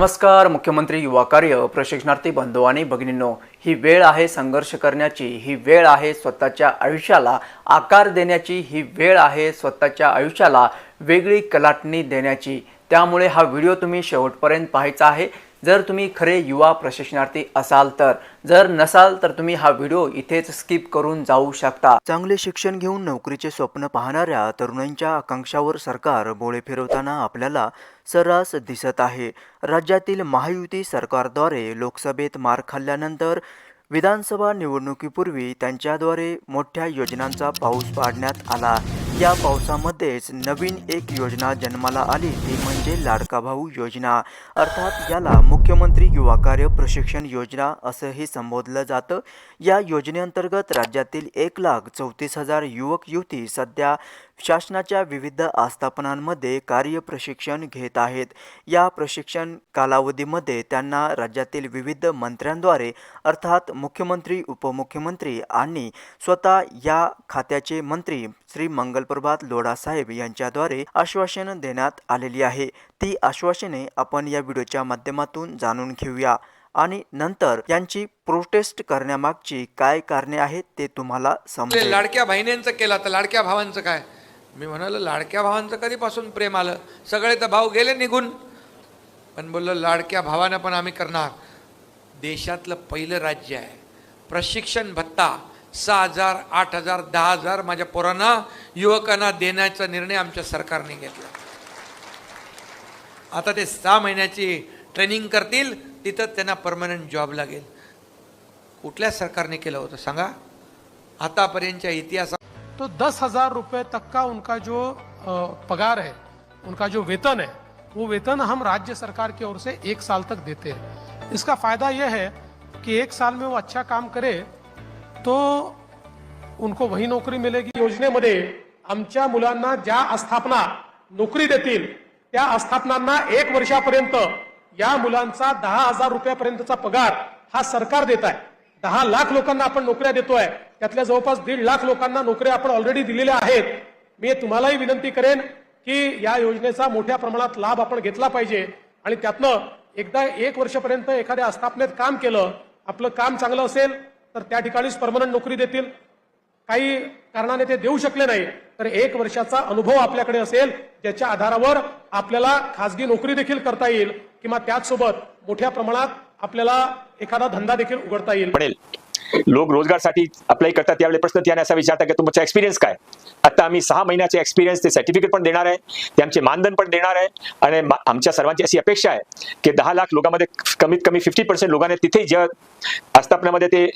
नमस्कार मुख्यमंत्री युवा कार्य प्रशिक्षणार्थी बंधू आणि भगिनींनो ही वेळ आहे संघर्ष करण्याची ही वेळ आहे स्वतःच्या आयुष्याला आकार देण्याची ही वेळ आहे स्वतःच्या आयुष्याला वेगळी कलाटणी देण्याची. त्यामुळे हा व्हिडिओ तुम्ही शेवटपर्यंत पाहायचा आहे. जर तुम्ही खरे युवा प्रशिक्षणार्थी असाल तर जर नसाल तर तुम्ही हा व्हिडिओ इथेच स्किप करून जाऊ शकता. चांगले शिक्षण घेऊन नोकरीचे स्वप्न पाहणाऱ्या तरुणांच्या आकांक्षावर सरकार बोळे फिरवताना आपल्याला सर्रास दिसत आहे. राज्यातील महायुती सरकारद्वारे लोकसभेत मार खाल्ल्यानंतर विधानसभा निवडणुकीपूर्वी त्यांच्याद्वारे मोठ्या योजनांचा पाऊस पाडण्यात आला. या पावसामध्येच नवीन एक योजना जन्माला आली ती म्हणजे लाडका भाऊ योजना. अर्थात याला मुख्यमंत्री युवा कार्य प्रशिक्षण योजना असंही संबोधलं जातं. या योजनेअंतर्गत राज्यातील एक लाख चौतीस हजार युवक युवती सध्या शासनाच्या विविध आस्थापनांमध्ये कार्य प्रशिक्षण घेत आहेत. या प्रशिक्षण कालावधीमध्ये त्यांना राज्यातील विविध मंत्र्यांद्वारे अर्थात मुख्यमंत्री उपमुख्यमंत्री आणि स्वतः या खात्याचे मंत्री श्री मंगलप्रभात लोढासाहेब यांच्याद्वारे आश्वासन देण्यात आलेली आहे. ती आश्वासने आपण या व्हिडिओच्या माध्यमातून जाणून घेऊया. आणि नंतर यांची प्रोटेस्ट करण्यामागची काय कारणे आहेत ते तुम्हाला समजेल. लाडक्या बहिणींचं केलं तर लाडक्या भावांचं काय? मी म्हणालो लाडक्या भावांचं कधीपासून प्रेम आलं? सगळे तर भाऊ गेले निघून. पण बोललो लाडक्या भावानं पण आम्ही करणार. देशातलं पहिलं राज्य आहे. प्रशिक्षण भत्ता सहा हजार आठ हजार दहा हजार माझ्या पोरांना युवकांना देण्याचा निर्णय आमच्या सरकारने घेतला. आता ते सहा महिन्याची ट्रेनिंग करतील तिथं त्यांना परमनंट जॉब लागेल. कुठल्या सरकारने केलं होतं सांगा? आतापर्यंतच्या इतिहासात तो दस हजार रुपये तक का उनका जो पगार है उनका जो वेतन है वो वेतन हम राज्य सरकार की ओर से एक साल तक देते हैं। इसका फायदा यह है कि एक साल में वो अच्छा काम करे तो उनको वही नोकरी मिलेगी। योजनेमध्ये आमच्या मुलांना ज्या आस्थापना नोकरी देतील त्या आस्थापनांना एक वर्षापर्यंत या मुलांचा दहा हजार रुपयापर्यंतचा पगार हा सरकार देत आहे. दहा लाख लोकांना आपण नोकऱ्या देतोय त्यातल्या जवळपास दीड लाख लोकांना नोकऱ्या आपण ऑलरेडी दिलेल्या आहेत. मी तुम्हालाही विनंती करेन की या योजनेचा मोठ्या प्रमाणात लाभ आपण घेतला पाहिजे. आणि त्यातनं एकदा एक वर्षपर्यंत एखाद्या आस्थापनेत काम केलं आपलं काम चांगलं असेल तर त्या ठिकाणीच परमनंट नोकरी देतील. काही कारणाने ते देऊ शकले नाही तर एक वर्षाचा अनुभव आपल्याकडे असेल ज्याच्या आधारावर आपल्याला खासगी नोकरी देखील करता येईल किंवा त्याचसोबत मोठ्या प्रमाणात आपल्याला एखादा धंदा देखील उघडता येईल. पडेल. लोक रोजगारसाठी अप्लाय करतात त्यावेळी प्रश्न त्याने असा विचारतात की तुमचा एक्सपिरियन्स काय? आता आम्ही सहा महिन्याचे एक्सपिरियन्स ते सर्टिफिकेट पण देणार आहे ते आमचे मानधन पण देणार आहे आणि आमच्या सर्वांची अशी अपेक्षा आहे की दहा लाख लोकांमध्ये कमीत कमी फिफ्टी पर्सेंट लोकांना तिथे ज्या आस्थापनामध्ये ते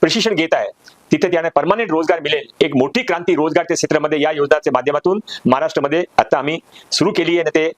प्रशिक्षण घेत आहे तिथे त्यांना परमनंट रोजगार मिळेल. एक मोठी क्रांती रोजगारच्या क्षेत्रामध्ये या योजनाच्या माध्यमातून महाराष्ट्रामध्ये आता आम्ही सुरू केली आहे आणि ते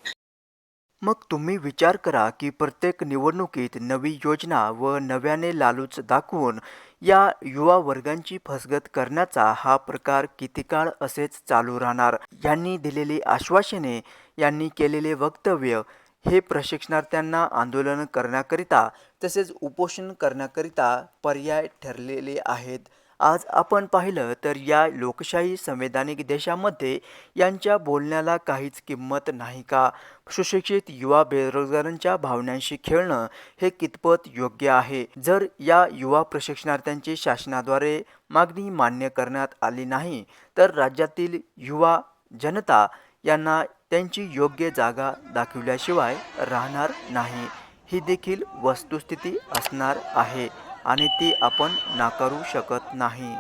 मग तुम्ही विचार करा की प्रत्येक निवडणुकीत नवी योजना व नव्याने लालूच दाखवून या युवा वर्गांची फसगत करण्याचा हा प्रकार किती काळ असेच चालू राहणार? यांनी दिलेली आश्वासने यांनी केलेले वक्तव्य हे प्रशिक्षणार्थ्यांना आंदोलन करण्याकरिता तसेच उपोषण करण्याकरिता पर्याय ठरलेले आहेत. आज आपण पाहिलं तर या लोकशाही संवैधानिक देशामध्ये यांच्या बोलण्याला काहीच किंमत नाही का? सुशिक्षित युवा बेरोजगारांच्या भावनांशी खेळणं हे कितपत योग्य आहे? जर या युवा प्रशिक्षणार्थ्यांची शासनाद्वारे मागणी मान्य करण्यात आली नाही तर राज्यातील युवा जनता यांना त्यांची योग्य जागा दाखविल्याशिवाय राहणार नाही. ही देखील वस्तुस्थिती असणार आहे. आणि ती आपण नाकारू शकत नाही.